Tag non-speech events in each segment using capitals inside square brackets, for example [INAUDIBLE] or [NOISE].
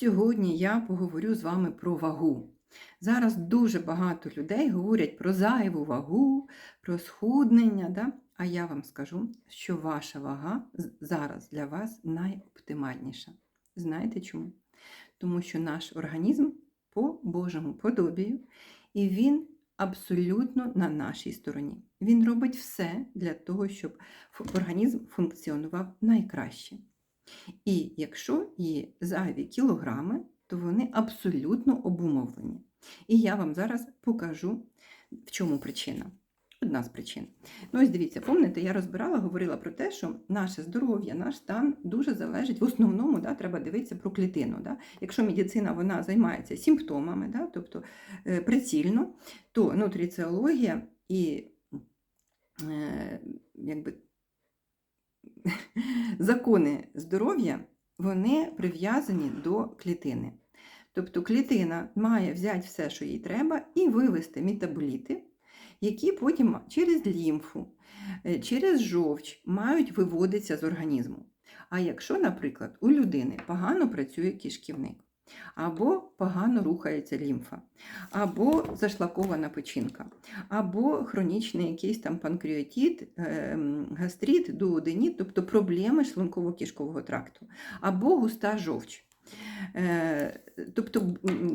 Сьогодні я поговорю з вами про вагу. Зараз дуже багато людей говорять про зайву вагу, про схуднення. Да? А я вам скажу, що ваша вага зараз для вас найоптимальніша. Знаєте чому? Тому що наш організм по Божому подобію, і він абсолютно на нашій стороні. Він робить все для того, щоб організм функціонував найкраще. І якщо є зайві кілограми, то вони абсолютно обумовлені. І я вам зараз покажу, в чому причина. Одна з причин. Ну, ось дивіться, пам'ятаєте, я розбирала, говорила про те, що наше здоров'я, наш стан дуже залежить в основному, да, треба дивитися про клітину. Да. Якщо медицина вона займається симптомами, да, тобто е, прицільно, то нутриціологія і е, якби, [LAUGHS] закони здоров'я вони прив'язані до клітини. Тобто клітина має взяти все, що їй треба, і вивести метаболіти, які потім через лімфу, е, через жовч мають виводитися з організму. А якщо, наприклад, у людини погано працює кишківник, або погано рухається лімфа, або зашлакована печінка, або хронічний якийсь там панкреатит, ем, гастрит, дуоденіт, тобто проблеми шлунково-кишкового тракту, або густа жовч. Е, Тобто,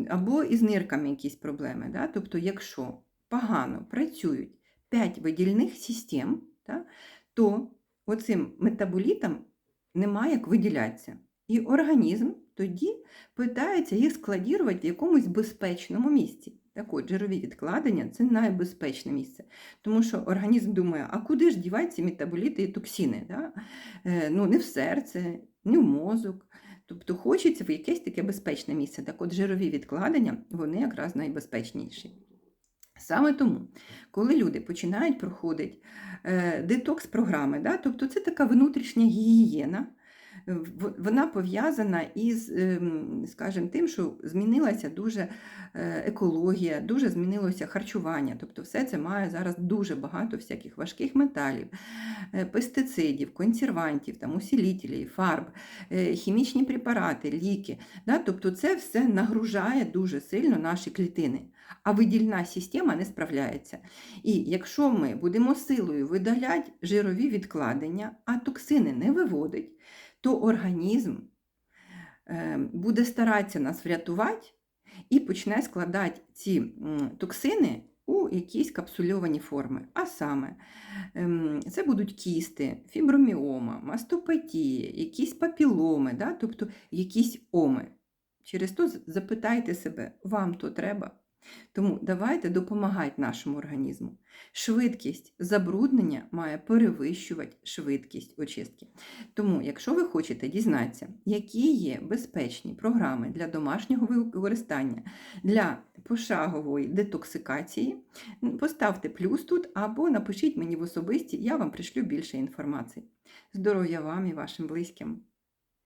або із нирками якісь проблеми. Да? Тобто, якщо погано працюють 5 видільних систем, да, то оцим метаболітам немає як виділятися. І організм тоді питається їх складірувати в якомусь безпечному місці. Так от, жирові відкладення це найбезпечне місце. Тому що організм думає, а куди ж дівати ці метаболіти і токсини? Да? Е, ну, не в серце, не в мозок. Тобто хочеться в якесь таке безпечне місце. Так от жирові відкладення, вони якраз найбезпечніші. Саме тому, коли люди починають проходити е, детокс-програми, да, тобто це така внутрішня гігієна, вона пов'язана із, ем, скажімо, тим, що змінилася дуже е, екологія, дуже змінилося харчування. Тобто все це має зараз дуже багато всяких важких металів, е, пестицидів, консервантів, там, усилителів, фарб, е, хімічні препарати, ліки. Да? Тобто це все нагружає дуже сильно наші клітини, а видільна система не справляється. І якщо ми будемо силою видаляти жирові відкладення, а токсини не виводить, то організм е, буде старатися нас врятувати і почне складати ці токсини у якісь капсульовані форми. А саме, ем, це будуть кісти, фіброміома, мастопатії, якісь папіломи, да? тобто якісь оми. Через то запитайте себе, вам то треба? Тому давайте допомагати нашому організму. Швидкість забруднення має перевищувати швидкість очистки. Тому, якщо ви хочете дізнатися, які є безпечні програми для домашнього використання для пошагової детоксикації, поставте плюс тут або напишіть мені в особисті, я вам пришлю більше інформації. Здоров'я вам і вашим близьким!